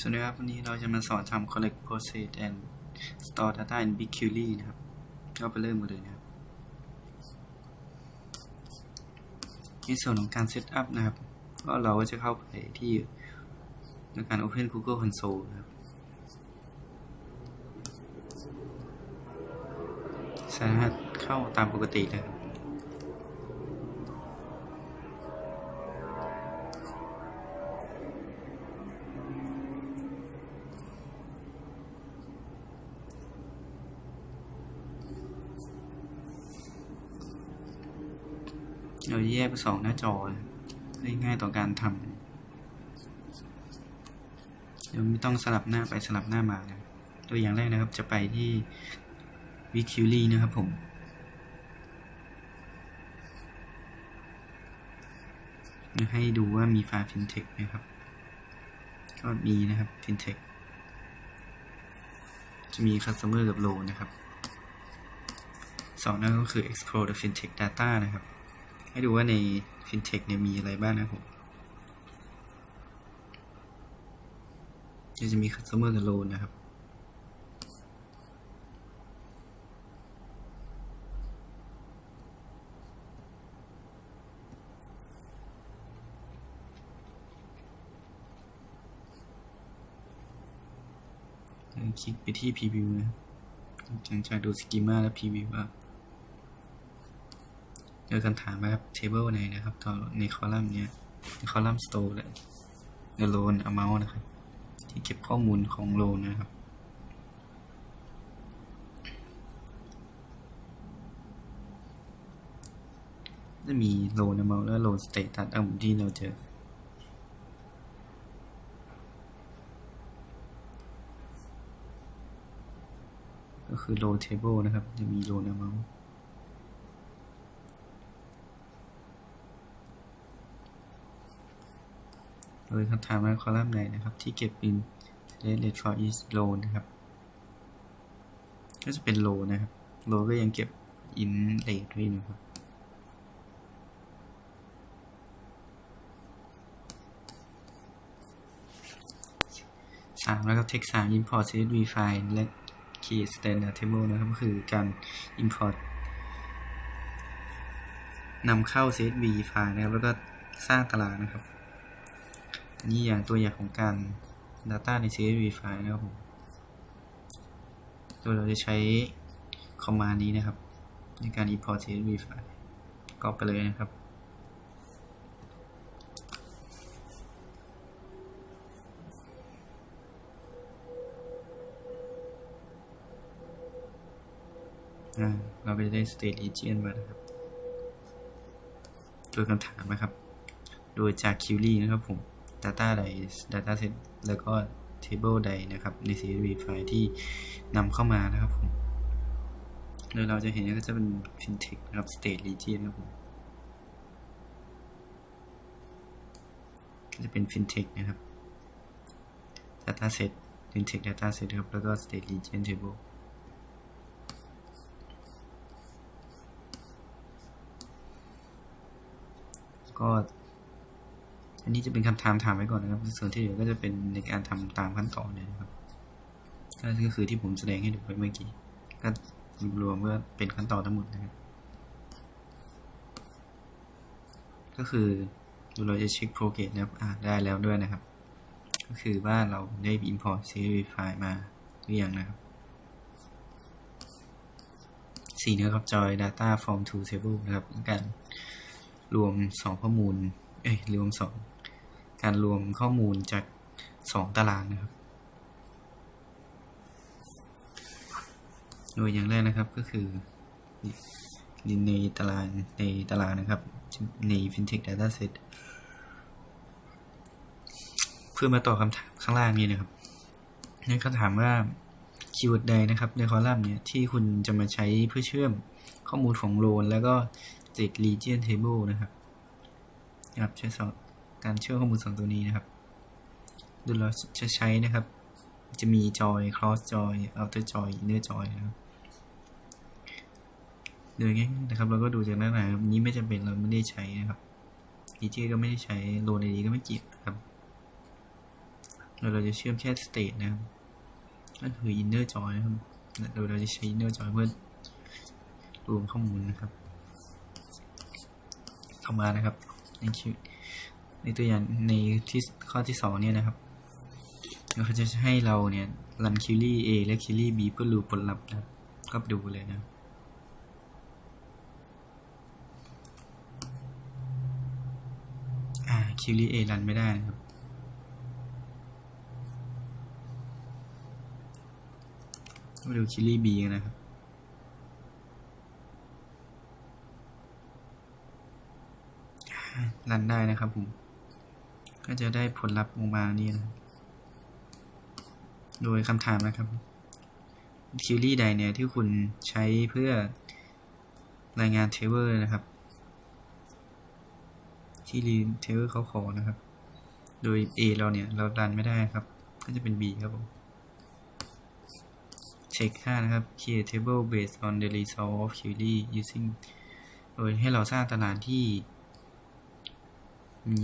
สวัสดีครับ วันนี้เราจะมาสอนทำ collect process and store data in BigQuery นะครับ ก็ไปเริ่มกันเลยนะครับ ในส่วนของการ set up นะครับ ก็เราก็จะเข้าไปที่ในการ open Google Console นะครับ สามารถเข้าตามปกติเลย กสองหน้าจอได้ง่ายต่อการทำเดี๋ยวไม่ต้องสลับหน้าไปสลับหน้ามานะตัวอย่างแรกนะครับจะไปที่วิคิวลี่นะครับผมให้ดูว่ามีไฟล์ fintech ไหมครับ ก็มีนะครับ fintech จะมี customer กับ loan นะครับสองนั่นก็คือ explore the fintech data นะครับ ให้ดูว่าใน fintech เนี่ยมีอะไรบ้างนะผมจะมี customer กับ loan นะครับ คลิกไปที่ preview นะครับหลังจากดูสกิมาและ preview ว่า เจอคำถามมาครับ table ไหนนะครับตอนในคอลัมน์เนี้ยในคอลัมน์ store เลย the loan amount นะครับ ที่เก็บข้อมูลของ loan นะครับจะมี loan amount และ loan status ตามที่เราเจอก็คือ row table นะครับ จะมี row amount โดยคำถามว่าคอลัมน์ไหนนะครับ ที่เก็บเป็น rate for each row นะครับ ก็จะเป็น row นะครับ row ก็ยังเก็บ in rate ไว้นะครับสามแล้วก็ text สาม import csv file และ key standard table นะครับก็คือการ import นำเข้า csv ไฟล์นะครับ แล้วก็สร้างตารางนะครับ นนี้อย่างตัวอย่างของการ data ใน csv ไฟล์นะครับผมโดยเราจะใช้ command นี้นะครับ ในการ import csv ไฟล์ก็ไปเลยนะครับเราก็จะได้ state region มานะครับโดยคำถามนะครับ โดยจาก query นะครับผม data ใด data set แล้วก็ table ใดนะครับใน CSV ไฟล์ที่นำเข้ามานะครับผมโดยเราจะเห็นก็จะเป็น fintech นะครับ state region นะครับผมจะเป็น fintech นะครับ data set fintech data set ครับ แล้วก็ state region table ก็ อันนี้จะเป็นคำถามถามไว้ก่อนนะครับ ส่วนที่เหลือก็จะเป็นในการทำตามขั้นตอนเลยนะครับก็คือที่ผมแสดงให้ดูไปเมื่อกี้ก็รวมก็เป็นขั้นตอนทั้งหมดนะครับ ก็คือเราจะเช็ค progress นะครับอ่าได้แล้วด้วยนะครับ ก็คือว่าเราได้ import CSV ไฟล์มาหรือยังนะครับสี่นะครับ join data from to table นะครับการรวมสองข้อมูล เอ้ย รวมสอง การรวมข้อมูลจากสองตารางนะครับ โดยอย่างแรกนะครับก็คือในตารางในตารางนะครับใน fintech dataset เพื่อมาตอบคำถามข้างล่างนี้นะครับนั่นเขาถามว่าคีย์เวิร์ดใดนะครับในคอลัมน์เนี่ยที่คุณจะมาใช้เพื่อเชื่อมข้อมูลของโลนแล้วก็ state region table นะครับนะครับใช้สอง การเชื่อมข้อมูลสองตัวนี้นะครับโดยเราจะใช้นะครับ จะมี joy cross joy outer joy inner joy นะครับโดยง่ายนะครับ เราก็ดูจากหน้าหนานี้ไม่จำเป็นเราไม่ได้ใช้นะครับ region ก็ไม่ได้ใช้โลนในนี้ก็ไม่เกี่ยวครับเราเราจะเชื่อมแค่ state นะครับก็คือ inner join นะครับโดยเราจะใช้ inner join เพื่อรวมข้อมูลนะครับต่อมานะครับในคิว ในตัวอย่างในที่ข้อที่สองเนี่ยนะครับเขาจะให้เราเนี่ยรันคิวรี่ A และคิวรี่ B เพื่อรู้ผลลัพธ์นะครับก็ดูเลยนะคิวรี่ A รันไม่ได้นะครับ มาดูคิลลี่ B นะครับรันได้นะครับผม ก็จะได้ผลลัพธ์ออกมานี่นะโดยคำถามนะครับคิวรี่ใดเนี่ยที่คุณใช้เพื่อรายงานเทเบิลนะครับ ที่รีเทเบิลเขาขอนะครับ โดย A เราเนี่ยเรารันไม่ได้ครับ ก็จะเป็น B ครับผมเช็ค5นะครับ create table based on the result of query using โดยให้เราสร้างตารางที่มี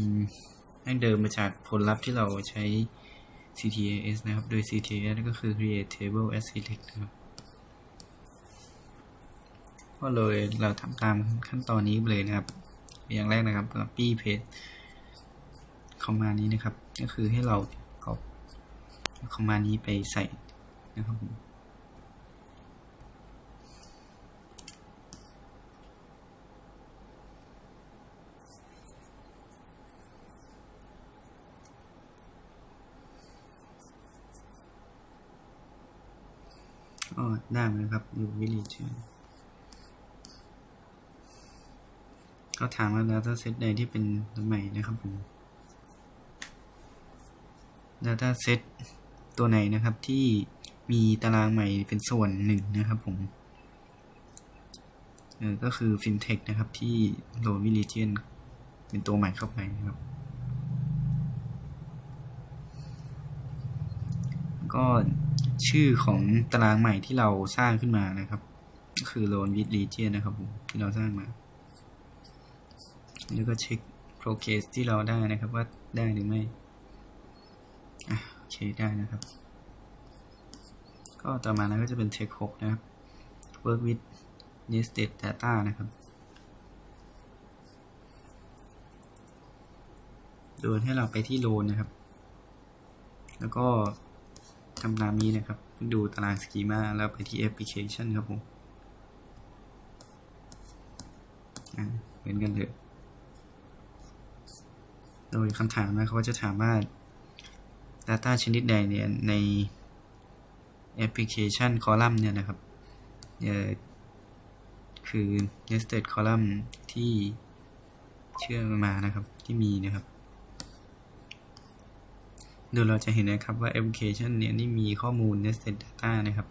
ให้เดิมมาจากผลลัพธ์ที่เราใช้ CTAS นะครับ โดย CTAS ก็คือ create table as select นะครับ ก็เลยเราทำตามขั้นตอนนี้เลยนะครับ อย่างแรกนะครับ copy paste คอมมานี้นะครับ ก็คือให้เราเอาคอมมานี้ไปใส่นะครับ ได้เหมือนกันครับอยู่วิลีเชนก็ถามว่า data set ใดที่เป็นตัวใหม่นะครับผม data set ตัวไหนนะครับที่มีตารางใหม่เป็นส่วนหนึ่งนะครับผมก็คือ fintech นะครับที่โหลดวิลีเจนเป็นตัวใหม่เข้าไปนะครับ ก็ ชื่อของตารางใหม่ที่เราสร้างขึ้นมานะครับ ก็คือ loan with region นะครับผมที่เราสร้างมา แล้วก็เช็ค progress ที่เราได้นะครับว่าได้หรือไม่อะโอเคได้นะครับ ก็ต่อมานะก็จะเป็น check 6 นะครับ work with nested data นะครับโดยให้เราไปที่ loan นะครับ แล้วก็ ทำตามนี้นะครับ ดูตารางสกีมาแล้วไปที่แอปพลิเคชันครับผมเหมือนกันเลย โดยคำถามนะเขาจะถามว่า Data ชนิดใดเนี่ยในแอปพลิเคชันคอลัมน์เนี่ยนะครับคือ nested column ที่เชื่อมมานะครับที่มีนะครับ โดยเราจะเห็นนะครับว่าแอปพลิเคชันเนี่ยนี่มีข้อมูล nested data นะครับ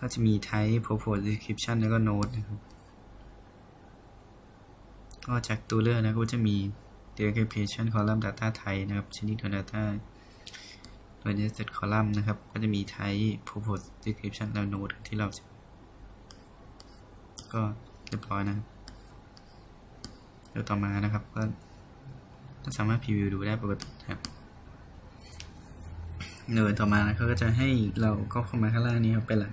ก็จะมี type purpose description แล้วก็ node นะครับ ก็จากตัวเลือกนะก็จะมี description column data type นะครับ ชนิดของ data โดย nested column นะครับ ก็จะมี type purpose description แล้ว node ที่เราจะก็เรียบร้อยนะครับเดี๋ยวต่อมานะครับก็ ก็สามารถพรีวิวดูได้ปกติครับเดินต่อมานะเขาก็จะให้เราก็เข้ามาข้างล่างนี้ครับไปละ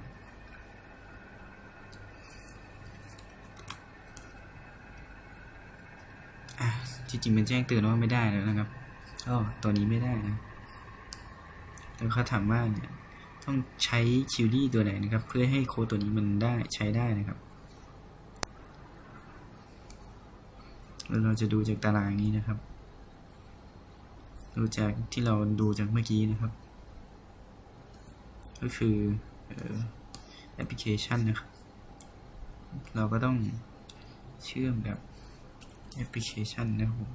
จริงๆมันแจ้งเตือนว่าไม่ได้แล้วนะครับก็ตัวนี้ไม่ได้นะแล้วเขาถามว่าเนี่ยต้องใช้คิวรี่ตัวไหนนะครับ เพื่อให้โค้ดตัวนี้มันได้ใช้ได้นะครับแล้วเราจะดูจากตารางนี้นะครับ ดูจากที่เราดูจากเมื่อกี้นะครับ ก็คือแอปพลิเคชันนะครับ เราก็ต้องเชื่อมกับแอปพลิเคชันนะครับผม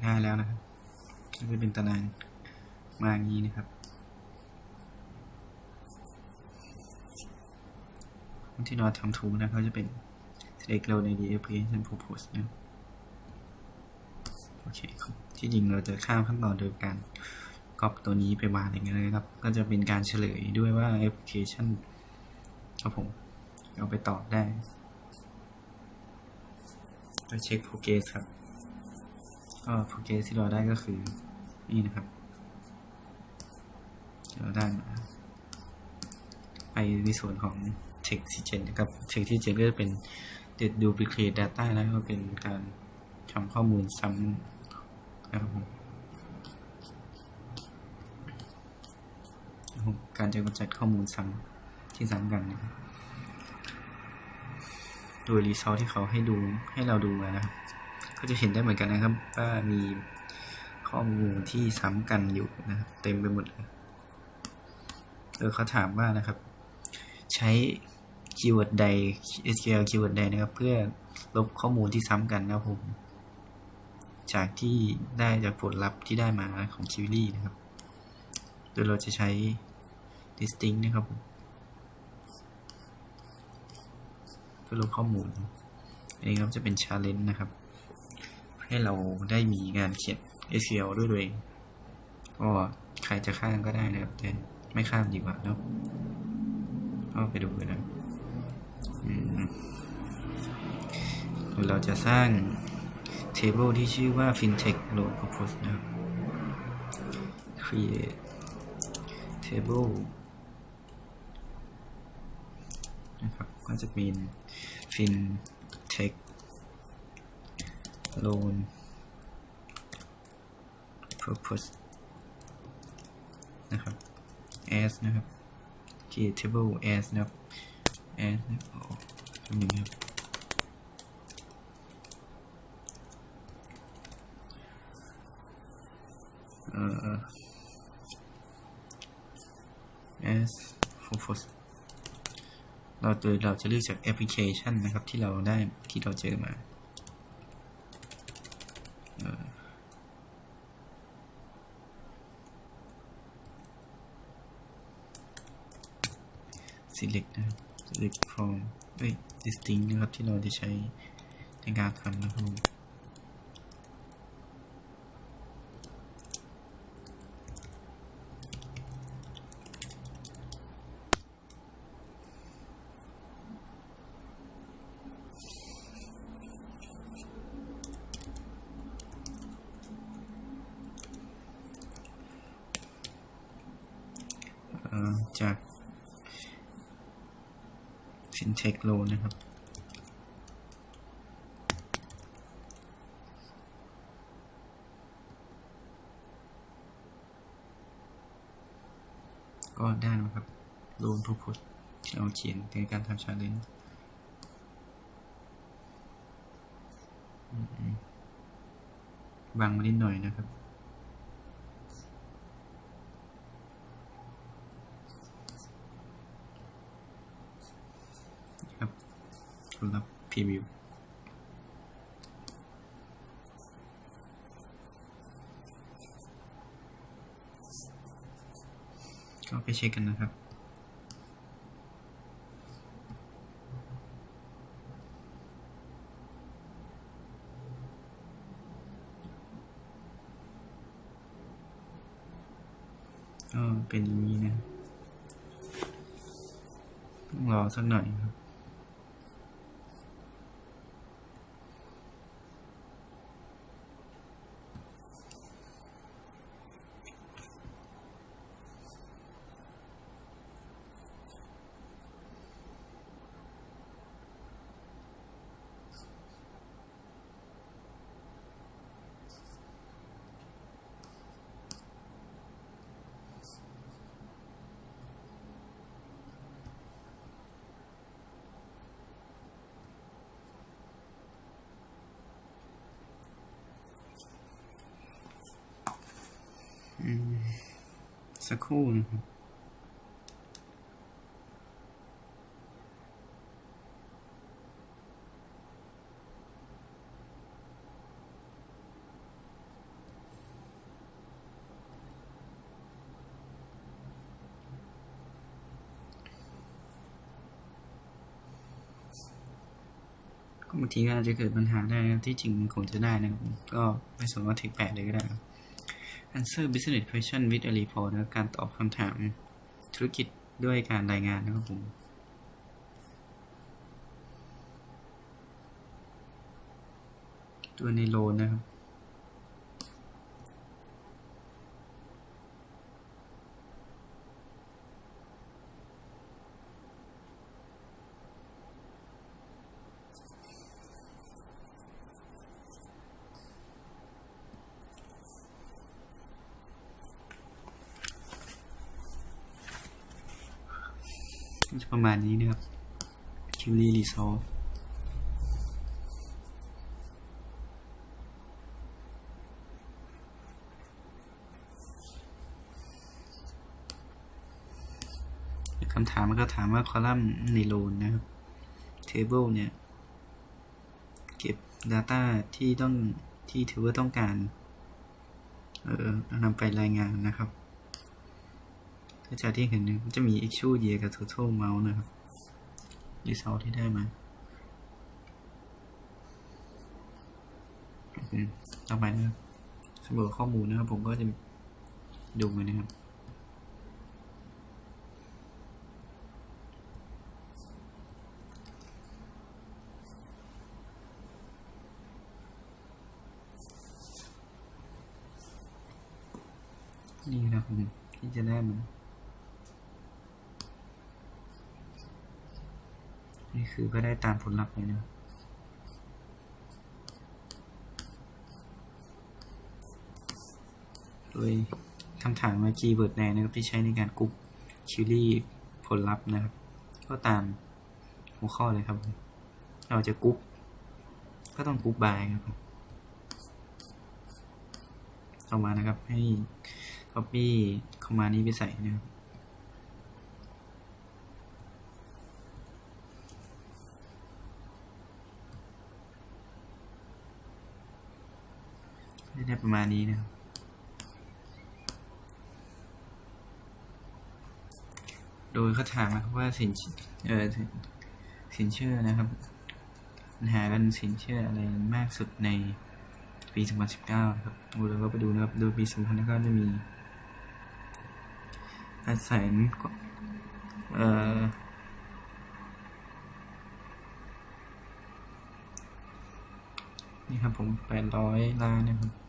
ได้แล้วนะครับก็จะเป็นตารางมาอย่างนี้นะครับ ที่เราทำถูกนะเขาจะเป็น select load id application purpose นะโอเคครับที่จริงเราจะข้ามขั้นตอนโดยการก๊อปตัวนี้ไปวางอย่างเงี้ยเลยครับ ก็จะเป็นการเฉลยด้วยว่า application ครับผม เอาไปตอบได้ก็เช็ค progress ครับ ก็ progress ที่เราได้ก็คือ นี่นะครับเราได้มาไปในส่วนของ text ที่7นะครับ text ที่7ก็จะเป็น duplicate data แล้วก็เป็นการทำข้อมูลซ้ำนะครับผมการจะกำจัดข้อมูลซ้ำที่ซ้ำกันนะครับโดยรีซอสที่เขาให้ดูให้เราดูนะครับ ก็จะเห็นได้เหมือนกันนะครับ ว่ามีข้อมูลที่ซ้ำกันอยู่นะครับเต็มไปหมดเลยโดยเขาถามว่านะครับ ใช้ คีย์เวิร์ดใด SQL คีย์เวิร์ดใดนะครับ เพื่อลบข้อมูลที่ซ้ำกันนะครับผม จากที่ได้จากผลลัพธ์ที่ได้มาของ query นะครับ โดยเราจะใช้ distinct นะครับผมเพื่อลบข้อมูลอันนี้ครับจะเป็น challenge นะครับ ให้เราได้มีงานเขียน SQL ด้วยตัวเองก็ใครจะข้ามก็ได้นะครับ แต่ไม่ข้ามดีกว่าเนาะก็ไปดูกันนะ เราจะสร้าง table ที่ชื่อว่า fintech load purpose นะครับ create table นะครับ ก็จะเป็น fintech loan purpose นะครับ as นะครับ create table as นะครับ as นะครับอ๋อตรงนี้ครับเอ่อ as purpose เราโดยเราจะเลือกจากแอปพลิเคชันนะครับ ที่เราได้ที่เราเจอมา select นะครับ select from เอ้ย distinct นะครับ ที่เราจะใช้ในการทำนะครับ จาก fintech loan นะครับ ก็ได้นะครับ loan purpose ที่เราเขียนในการทำ challenge บางมานิดหน่อยนะครับ สำหรับพรีวิวก็ไปเช็คกันนะครับก็เป็นอย่างนี้นะต้องรอสักหน่อยครับ สักครู่นะครับบางทีก็อาจจะเกิดปัญหาได้ที่จริงมันคงจะได้นะครับ ก็ไม่สมมติว่าถึงแปดเลยก็ได้ answer business question with a report นะครับการตอบคำถามธุรกิจด้วยการรายงานนะครับผมตัวในโลนนะครับ ประมาณนี้นะครับคิวรีรีซอลคำถามมันก็ถามว่าคอลัมน์ในโลนนะครับ table เนี่ย เก็บ Data ที่ต้องที่ถือว่าต้องการ เออนำไปรายงานนะครับาจากที่เห็นนี่ยมันจะมี actual year กับ total amount นะครับ result ที่ได้มาต่อไปนะครับสำรวจข้อมูลนะครับ ผมก็จะดูไปนะครับนี่นะครับผมที่จะได้มัน นี่คือก็ได้ตามผลลัพธ์เลยนะโดยคำถามว่าคีย์เวิร์ดแนนะครับที่ใช้ในการกรุ๊ปคิวรี่ผลลัพธ์นะครับ ก็ตามหัวข้อเลยครับ เราจะกรุ๊ปก็ต้องกรุ๊ปบายครับผมต่อมานะครับให้ copy เข้ามานี้ไปใส่นะครับ ได้ประมาณนี้นะครับโดยเขาถามนะครับว่าสินเออสินสินเชื่อนะครับปัญหากันสินเชื่ออะไรมากสุดในปี 2019นะครับเราก็ไปดูนะครับดยปี 2019 จะมีแปดแสนกว่าเอ่อนี่ครับผมแปดร้อยล้านนะครับ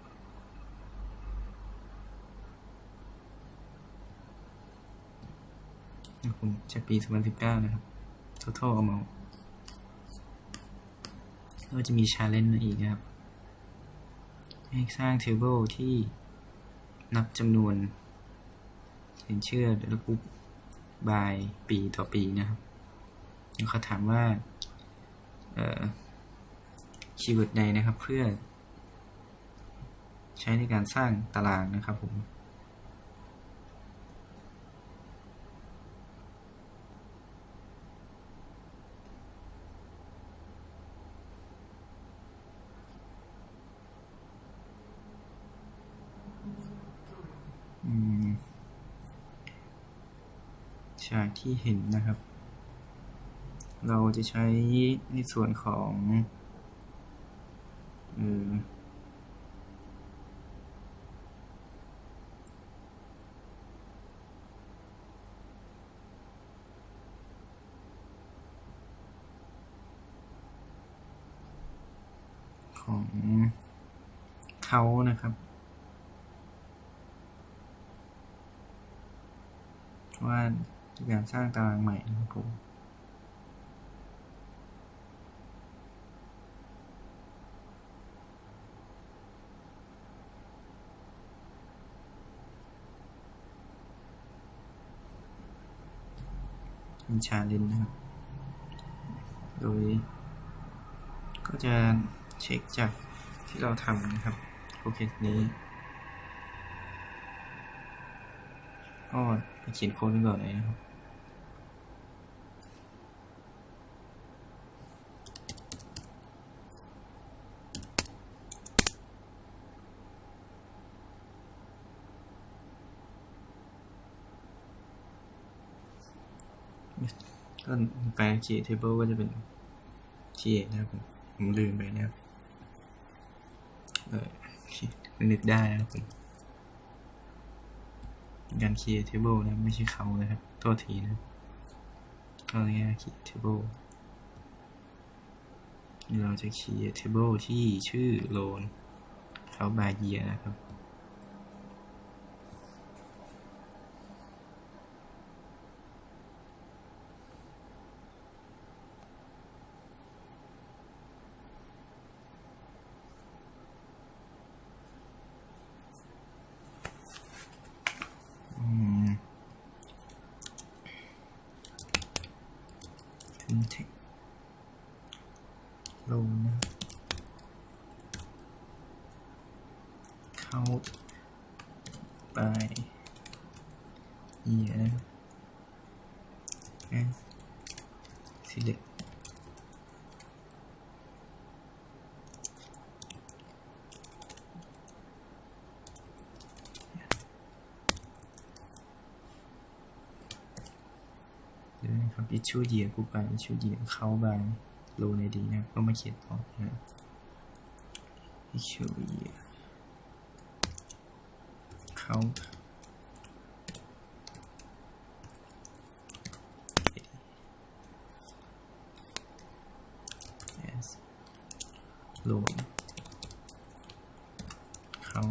ผมจากปี2019 นะครับ total amount ก็จะมี challenge อีกนะครับ ให้สร้าง table ที่นับจำนวนสินเชื่อแล้วปุ๊บบายปีต่อปีนะครับแล้วเขาถามว่าเอ่อคีย์เวิร์ดใดนะครับเพื่อใช้ในการสร้างตารางนะครับผม จากที่เห็นนะครับ เราจะใช้ในส่วนของเออของเขานะครับ ว่า การสร้างตารางใหม่นะครับผมเป็นชาเลนนะครับ โดย ก็จะเช็คจากที่เราทำนะครับโปรเจกต์นี้ก็ไปเขียนโค้ดไว้ก่อนเลยนะครับ ก็ไป create table ก็จะเป็น create นะครับผมผมลืมไปนะครับเออนึกได้นะครับผมการ create table นะไม่ใช่เขานะครับโทษทีนะก็เรียก create table เราจะ create table ที่ชื่อ loan เขาบาเยียนะครับ อืม fintech ลงนะ เข้าไปเยียนะครับ and select เดี๋ยวนะครับ issue year กูไป issue year เข้าบางโลในดีนะก็มาเขียนต่อนะครับ issue year เข้า รวมเขา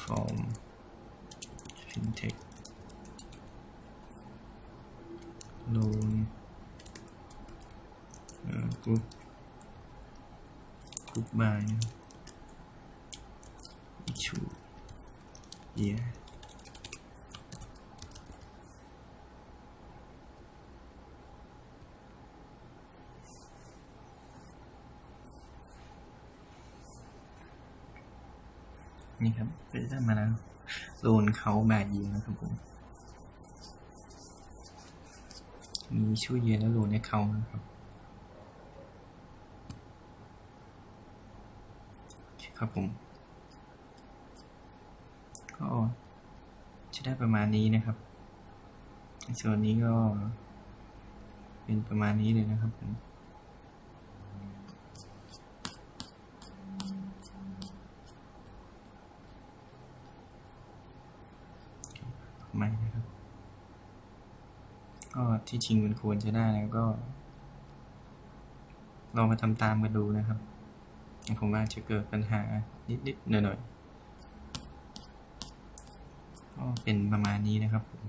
from fintech โลนเอ่อกรุ๊ปกรุ๊ปบายอิชู นี่ครับก็จะได้มาแล้วโลนเขาบายเยียนะครับผมมีชื่อเย็นและโลในเขานะครับครับผม ก็จะได้ประมาณนี้นะครับส่วนนี้ก็เป็นประมาณนี้เลยนะครับผมนะครับ ก็ ที่จริงมันควรจะได้แล้วก็ลองมาทำตามกันดูนะครับผมว่าจะเกิดปัญหานิดๆหน่อยๆก็เป็นประมาณนี้นะครับผม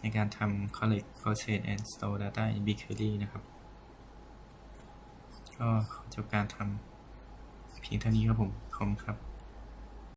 ในการทำ collect process and store data in BigQuery นะครับ ก็ขอจบการทำเพียงเท่านี้ครับผมขอบคุณครับ